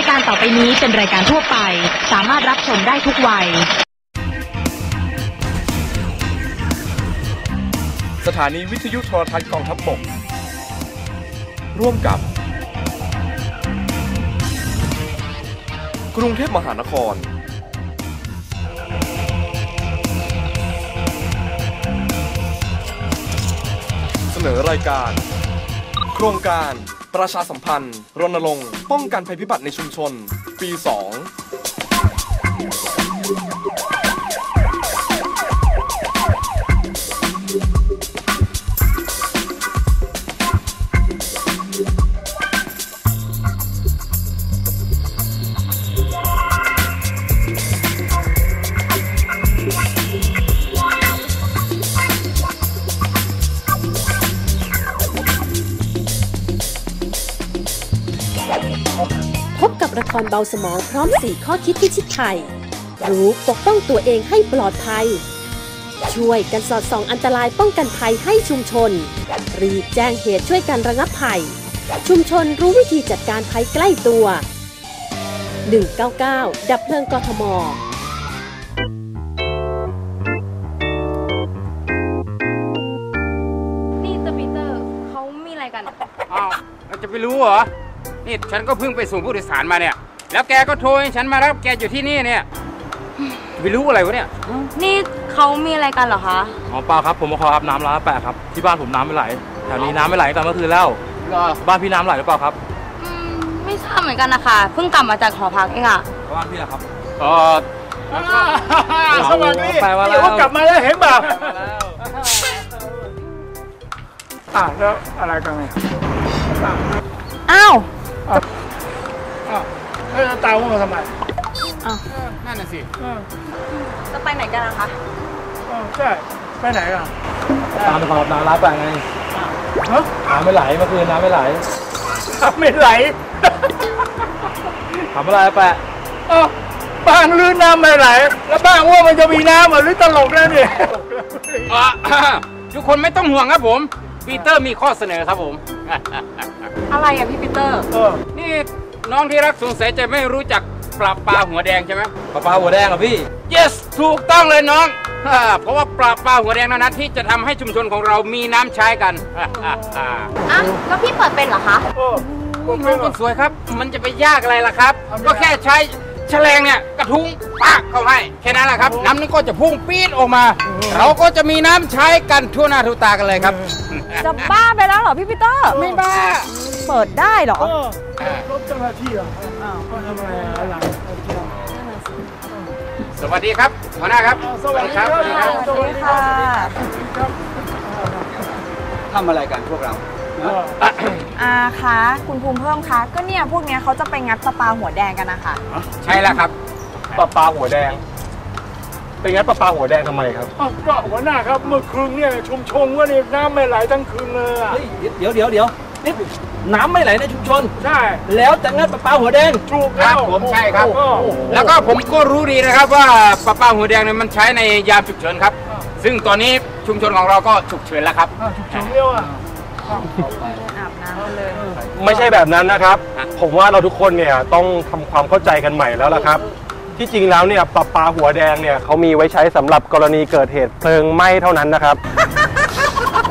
ายการต่อไปนี้เป็นรายการทั่วไป สามารถรับชมได้ทุกวัย สถานีวิทยุโทรทัศน์กองทัพบก ร่วมกับ กรุงเทพมหานคร เสนอรายการ โครงการ ประชาสัมพันธ์รณรงค์ป้องกันภัยพิบัติในชุมชน ปี 2 ครเบาสมองพร้อม 4 ข้อคิดพิชิตภัยรู้ปกป้องตัวเองให้ปลอดภัย ช่วยกันสอดส่องอันตรายป้องกันภัยให้ชุมชน รีบแจ้งเหตุช่วยกันระงับภัย ชุมชนรู้วิธีจัดการภัยใกล้ตัว 199 ดับเพลิงกทมนี่ตปีเตอร์เขามีอะไรกันอะอ้าวเราจะไปรู้เหรอ นี่ฉันก็เพิ่งไปส่งผู้โดยสารมาเนี่ย แล้วแกก็โทรให้ฉันมารับแกอยู่ที่นี่เนี่ยจะไปรู้อะไรวะเนี่ยนี่เขามีอะไรกันเหรอคะอ๋อเปล่าครับผมมาขอรับน้ำร้านแปะครับที่บ้านผมน้ำไม่ไหลแถวนี้น้ำไม่ไหลตั้งแต่เมื่อคืนแล้วเหรอบ้านพี่น้ำไหลหรือเปล่าครับอืมไม่ทราบเหมือนกันนะคะเพิ่งกลับมาจากหอพักเองอะบ้านพี่ล่ะครับเออสวัสดีแปลว่าแล้วเดี๋ยวก็กลับมาแล้วเห็นเปล่าอะแล้วอะไรกันเนี่ย อ้าวแล้วจะตามมาทำไมนั่นน่ะสิเออจะไปไหนกันนะคะ เออใช่ไปไหนอะตามไปขอรับน้ำร้านแปะไงฮะน้ำไม่ไหลเมื่อคืนน้ำไม่ไหลไม่ไหลทำอะไรแปะเอ้าบ้านลื่นน้ำไม่ไหล แล้วบ้านว่ามันจะมีน้ำเหรอหรือตลกแล้วเนี่ยอะทุกคนไม่ต้องห่วงครับผมปีเตอร์มีข้อเสนอครับผม อะไรอะพี่ปีเตอร์ เออ นี่น้องที่รักสงสัยจะไม่รู้จักปลาปลาหัวแดงใช่ไหมปลาปลาหัวแดงเหรอพี่ yes ถูกต้องเลยน้องอ่าเพราะว่าปลาปลาหัวแดงเท่านั้นที่จะทำให้ชุมชนของเรามีน้ำใช้กันอะแล้วพี่เปิดเป็นเหรอคะ เออ น้องคนสวยครับ มันจะไปยากอะไรล่ะครับ ก็แค่ใช้ แฉลงเนี่ยกระทุ้งปากเข้าให้แค่นั้นแหละครับน้ำนั้นก็จะพุ่งปี๊ดออกมา เราก็จะมีน้ำใช้กันทั่วหน้าทั่วตากันเลยครับ จะบ้าไปแล้วเหรอพี่ปีเตอร์ ไม่บ้า เปิดได้เหรอเออรถเจ้าหน้าที่เหรออ้าวเขาทำอะไรอะหลังสวัสดีครับหัวหน้าครับ สวัสดีครับ สวัสดีครับสวัสดีครับทำอะไรกันพวกเราเอออาคะคุณภูมิเพิ่มคะ ก็เนี่ยพวกเนี้ยเขาจะไปงัดสปาหัวแดงกันนะคะ ใช่แล้วครับ ปลาปลาหัวแดง เป็นงั้นปลาปลาหัวแดงทำไมครับอ้าวก็หัวหน้าครับเมื่อคืนเนี่ยชุมชนว่านี่น้ำไม่ไหลทั้งคืนเลยอะเฮ้ยเดี๋ยวเดี๋ยวเดี๋ยวนี่น้ำไม่ไหลในชุมชน ใช่ แล้วจะงัดปลาปลาหัวแดง ถูกครัแล้บวผมใช่ครับ โอ้โหแล้วก็ผมก็รู้ดีนะครับว่าปลาปลาหัวแดงเนี่ยมันใช้ในยามฉุกเฉินครับ ซึ่งตอนนี้ชุมชนของเราก็ฉุกเฉินแล้วครับอะฉุกเฉินเรียวอะ อาบน้ำกันเลยไม่ใช่แบบนั้นนะครับฮะผมว่าเราทุกคนเนี่ยต้องทำความเข้าใจกันใหม่แล้วล่ะครับ ที่จริงแล้วเนี่ยปลาปลาหัวแดงเนี่ยเขามีไว้ใช้สำหรับกรณีเกิดเหตุเพลิงไหม้เท่านั้นนะครับ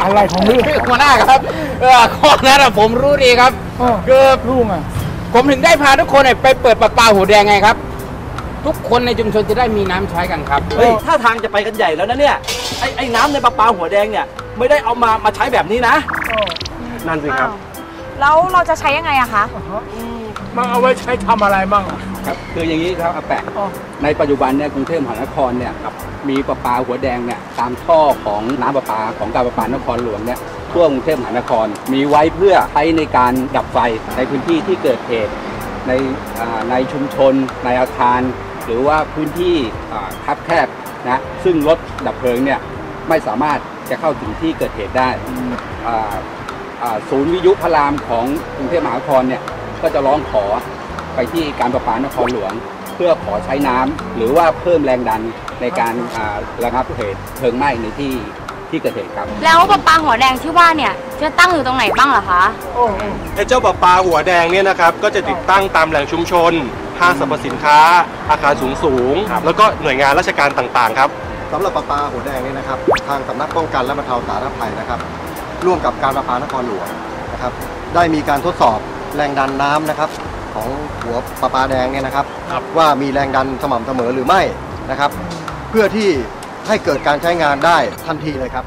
อะไรของมึง หัวหน้าครับเออข้อนั้นอะผมรู้ดีครับเออคือลูกอะผมถึงได้พาทุกคนเนี่ยไปเปิดปลาปลาหัวแดงไงครับ ทุกคนในชุมชนจะได้มีน้ำใช้กันครับ เฮ้ยถ้าทางจะไปกันใหญ่แล้วนะเนี่ย ไอ้ไอ้น้ำในปลาปลาหัวแดงเนี่ย ไม่ได้เอามามาใช้แบบนี้นะ นั่นสิครับ แล้วเราจะใช้ยังไงอะคะ มันเอาไว้ใช้ทำอะไรบ้างอะครับคืออย่างนี้ครับอาแปะอ๋อ ในปัจจุบันเนี่ยกรุงเทพมหานครเนี่ยครับมีปลาปลาหัวแดงเนี่ยตามท่อของน้ำประปาของการประปานครหลวงเนี่ยทั่วกรุงเทพมหานคร มีไว้เพื่อใช้ในการดับไฟในพื้นที่ที่เกิดเหตุในอ่าในชุมชน ในอาคาร หรือว่าพื้นที่อ่าคับแคบนะซึ่งรถดับเพลิงเนี่ยไม่สามารถจะเข้าถึงที่เกิดเหตุได้อ่าอ่า ศูนย์วิทยุพระรามของกรุงเทพมหานครเนี่ยก็จะร้องขอไปที่การประปานครหลวง เพื่อขอใช้น้ำหรือว่าเพิ่มแรงดันในการอ่าระงับเหตุเพลิงไหม้ในที่ที่เกิดเหตุครับ แล้วปลาปลาหัวแดงที่ว่าเนี่ยจะตั้งอยู่ตรงไหนบ้างเหรอคะไอ้เจ้าปลาปลาหัวแดงเนี่ยนะครับก็จะติดตั้งตามแหล่งชุมชนห้างสรรพสินค้า อาคารสูงสูงๆแล้วก็หน่วยงานราชการต่างๆครับสำหรับประปาหัวแดงนี่นะครับ ทางสำนักป้องกันและบรรเทาสาธารณภัยนะครับ ร่วมกับการประปานครหลวงนะครับ ได้มีการทดสอบแรงดันน้ำนะครับของหัวประปาแดงเนี่ยนะครับ ว่ามีแรงดันสม่ำเสมอหรือไม่นะครับ เพื่อที่ให้เกิดการใช้งานได้ทันทีเลยครับ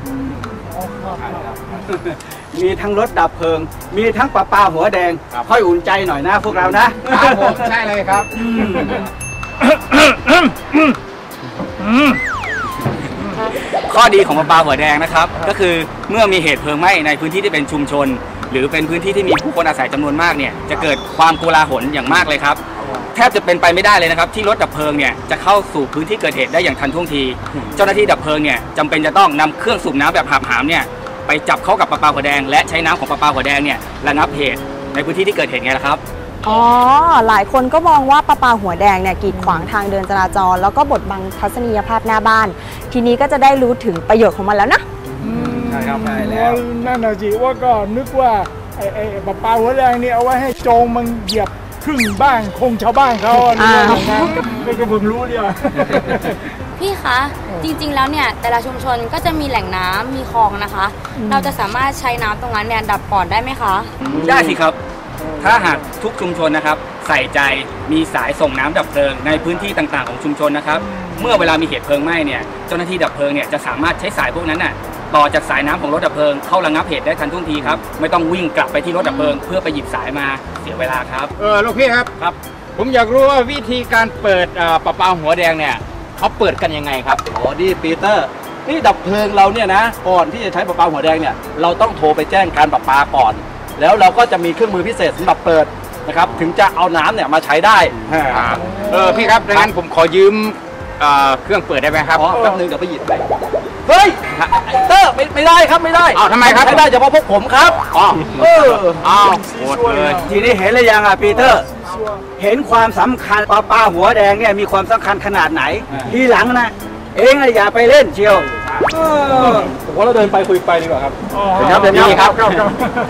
มีทั้งรถดับเพลิง มีทั้งปลาปลาหัวแดง ค่อยอุ่นใจหน่อยนะพวกเรานะครับผมใช่เลยครับ ข้อดีของปลาปลาหัวแดงนะครับ ก็คือเมื่อมีเหตุเพลิงไหม้ในพื้นที่ที่เป็นชุมชน หรือเป็นพื้นที่ที่มีผู้คนอาศัยจำนวนมากเนี่ยจะเกิดความโกลาหลอย่างมากเลยครับแทบจะเป็นไปไม่ได้เลยนะครับ ที่รถดับเพลิงเนี่ยจะเข้าสู่พื้นที่เกิดเหตุได้อย่างทันท่วงที เจ้าหน้าที่ดับเพลิงเนี่ยจำเป็นจะต้องนำเครื่องสูบน้ำแบบหาบหามเนี่ยไปจับเข้ากับปลาปลาหัวแดง และใช้น้ำของปลาปลาหัวแดงเนี่ยระงับเหตุในพื้นที่ที่เกิดเหตุไงล่ะครับ อ๋อ หลายคนก็มองว่าปลาปลาหัวแดงเนี่ยกีดขวางทางเดินจราจร แล้วก็บดบังทัศนียภาพหน้าบ้าน ทีนี้ก็จะได้รู้ถึงประโยชน์ของมันแล้วนะใช่ครับใช่นั่นน่ะสิว่าก็นึกว่าไอ้ไอ้ปลาปลาหัวแดงนี่เอาไว้ให้โจงมันเหยียบครึ่งบ้านคงชาวบ้านเขาอะนึกว่าอย่างนั้นก็ก็เพิ่งรู้เนี่ยพี่คะจริงๆแล้วเนี่ยแต่ละชุมชนก็จะมีแหล่งน้ำมีคลองนะคะ เราจะสามารถใช้น้ำตรงนั้นเนี่ยดับก่อนได้ไหมคะ ได้สิครับ ถ้าหากทุกชุมชนนะครับ ใส่ใจมีสายส่งน้ำดับเพลิง ในพื้นที่ต่างๆของชุมชนนะครับ เมื่อเวลามีเหตุเพลิงไหม้เนี่ยเจ้าหน้าที่ดับเพลิงเนี่ยจะสามารถใช้สายพวกนั้นน่ะต่อจากสายน้ำของรถดับเพลิงเข้าระงับเหตุได้ทันท่วงทีครับไม่ต้องวิ่งกลับไปที่รถดับเพลิง เพื่อไปหยิบสายมาเสียเวลาครับเออลูกพี่ครับครับ ผมอยากรู้ว่าวิธีการเปิดเอ่อปลาปลาหัวแดงเนี่ยเขาเปิดกันยังไงครับอ๋อนี่ปีเตอร์นี่ดับเพลิงเราเนี่ยนะก่อนที่จะใช้ประปาหัวแดงเนี่ยเราต้องโทรไปแจ้งการประปาก่อน แล้วเราก็จะมีเครื่องมือพิเศษสำหรับเปิดนะครับ ถึงจะเอาน้ำเนี่ยมาใช้ได้เออพี่ครับดังนั้นผมขอยืมเอ่อเครื่องเปิดได้ไหมครับ อ๋อแป๊บนึงเดี๋ยวไปหยิบไปเฮ้ยเตอร์ไม่ไม่ได้ครับไม่ได้อ้าวทำไมครับใช้ได้เฉพาะพวกผมครับอ๋อเอออ้าวโหดเลย ทีนี้เห็นหรือยังอะปีเตอร์ เห็นความสำคัญปลาปลาหัวแดงเนี่ยมีความสำคัญขนาดไหน ทีหลังนะ เองน่ะอย่าไปเล่นเชียวเออ ผมว่าเราเดินไปคุยไปดีกว่าครับครับเดี๋ยวนี้ครับ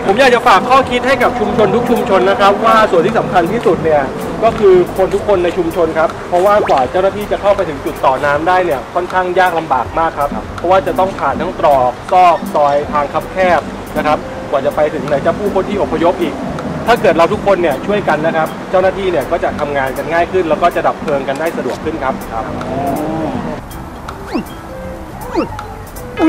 ผมอยากจะฝากข้อคิดให้กับชุมชนทุกชุมชนนะครับ ว่าส่วนที่สำคัญที่สุดเนี่ยก็คือคนทุกคนในชุมชนครับ เพราะว่ากว่าเจ้าหน้าที่จะเข้าไปถึงจุดต่อน้ำได้เนี่ยค่อนข้างยากลำบากมากครับ เพราะว่าจะต้องผ่านทั้งตรอกซอกซอยทางคับแคบนะครับ กว่าจะไปถึงไหนจะผู้คนที่อพยพอีก ถ้าเกิดเราทุกคนเนี่ยช่วยกันนะครับ เจ้าหน้าที่เนี่ยก็จะทำงานกันง่ายขึ้น แล้วก็จะดับเพลิงกันได้สะดวกขึ้นครับครับ โ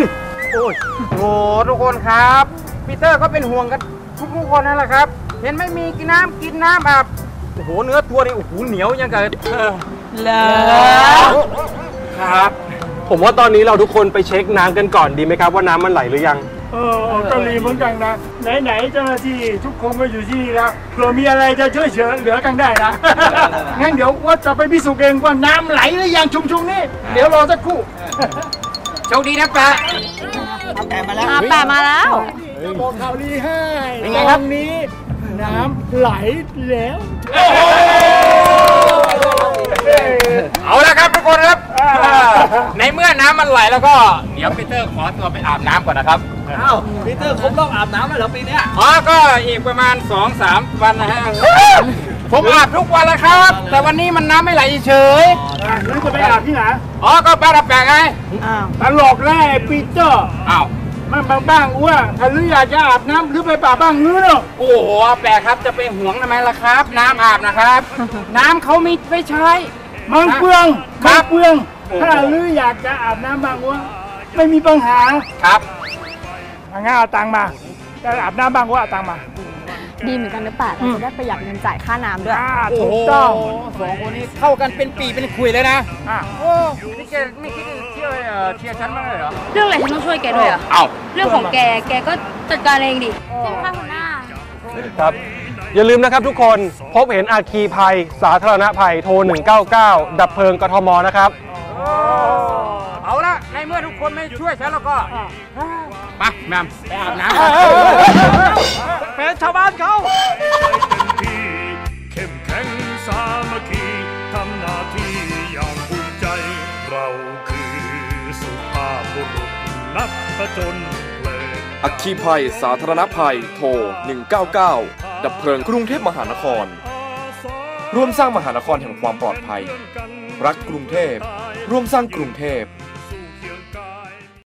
อ้โหทุกคนครับปีเตอร์ก็เป็นห่วงกันทุกทุกๆคนนั่นแหละครับ เห็นไม่มีกินน้ำกินน้ำแบบโอ้โหเนื้อตัวนี่โอ้โหเหนียวยังกับเออเหรอครับ ผมว่าตอนนี้เราทุกคนไปเช็คน้ำกันก่อนดีไหมครับว่าน้ำมันไหลหรือยังเออเออก็รีเหมือนกันนะ ไหนๆเจ้าหน้าที่ทุกคนก็อยู่ที่นี่แล้วเผื่อมีอะไรจะช่วยเหลือกันได้นะ งั้นเดี๋ยวว่าจะไปพิสูจน์เองว่าน้ำไหลหรือยังชุมชนนี้เดี๋ยวรอสักครู่ โชคดีนะปะอาแปะมาแล้วจะบอกข่าวดีให้เป็นไงตครัอบนนี้ น้ำไหลแล้วเอาละครับทุกคนครับ ในเมื่อน้ำมันไหลแล้วก็เดี๋ยวปีเตอร์ขอตัวไปอาบน้ำก่อนนะครับอ้าวปีเตอร์ครบรอบอาบน้ำแล้วเหรอปีเนี้ยอ๋อก็อีกประมาณ 2-3 วันนะฮะผมอาบทุกวันแล้วครับ แต่วันนี้มันน้ำไม่ไหลเฉย แล้วจะไปอาบที่ไหนอ๋อก็ปลาดับแปลงไงตลกแน่ปีเตอร์อ้าวมันบางบ้างอ้วนถ้าลืออยากจะอาบน้ำหรือไปป่าบ้างงื้อเนาะโอ้โหแปลกครับจะไปห่วงทำไมล่ะครับ น้ำอาบนะครับ น้ำเขาไม่ไม่ใช้มันเปลืองครัมันบเปลือง ถ้าลืออยากจะอาบน้ำบางอ้วนไม่มีปัญหาครับเอางั้นเอาตังค์มาจะอาบน้ำบางอ้วนเอาตังค์มา ดีเหมือนกันหรือเปล่าเราจะได้ประหยัดเงินจ่ายค่าน้ำด้วยอ่าโอ้ถูโหกต้องสองคนนี้เข้ากันเป็นปีเป็นคุยเลยนะอะโอ้นี่แกไม่คิดจะเชื่อเอ่อเชียร์ฉันบ้างเลยเหรอ เรื่องอะไรฉันต้องช่วยแกด้วยอะเอ้าเรื่องของแกแกก็จัดการเองดิใช่ไหมคะหัวหน้าครับอย่าลืมนะครับทุกคนพบเห็นอาคีภัย สาธารณภัยโทร 199 ดับเพลิงกทมนะครับเอาละในเมื่อทุกคนไม่ช่วยฉันแล้วก็ไปแมมไปอาบน้ำ เป็นชาวบ้านเขาเข้มแข็งสามัคคีทำหน้าที่อย่างภูมิใจ เราคือสุภาพบุรุษนักผจญเพลิงอัคคีภัยสาธารณภัย โทร 199 ดับเพลิงกรุงเทพมหานคร ร่วมสร้างมหานครแห่งความปลอดภัย รักกรุงเทพ ร่วมสร้างกรุงเทพ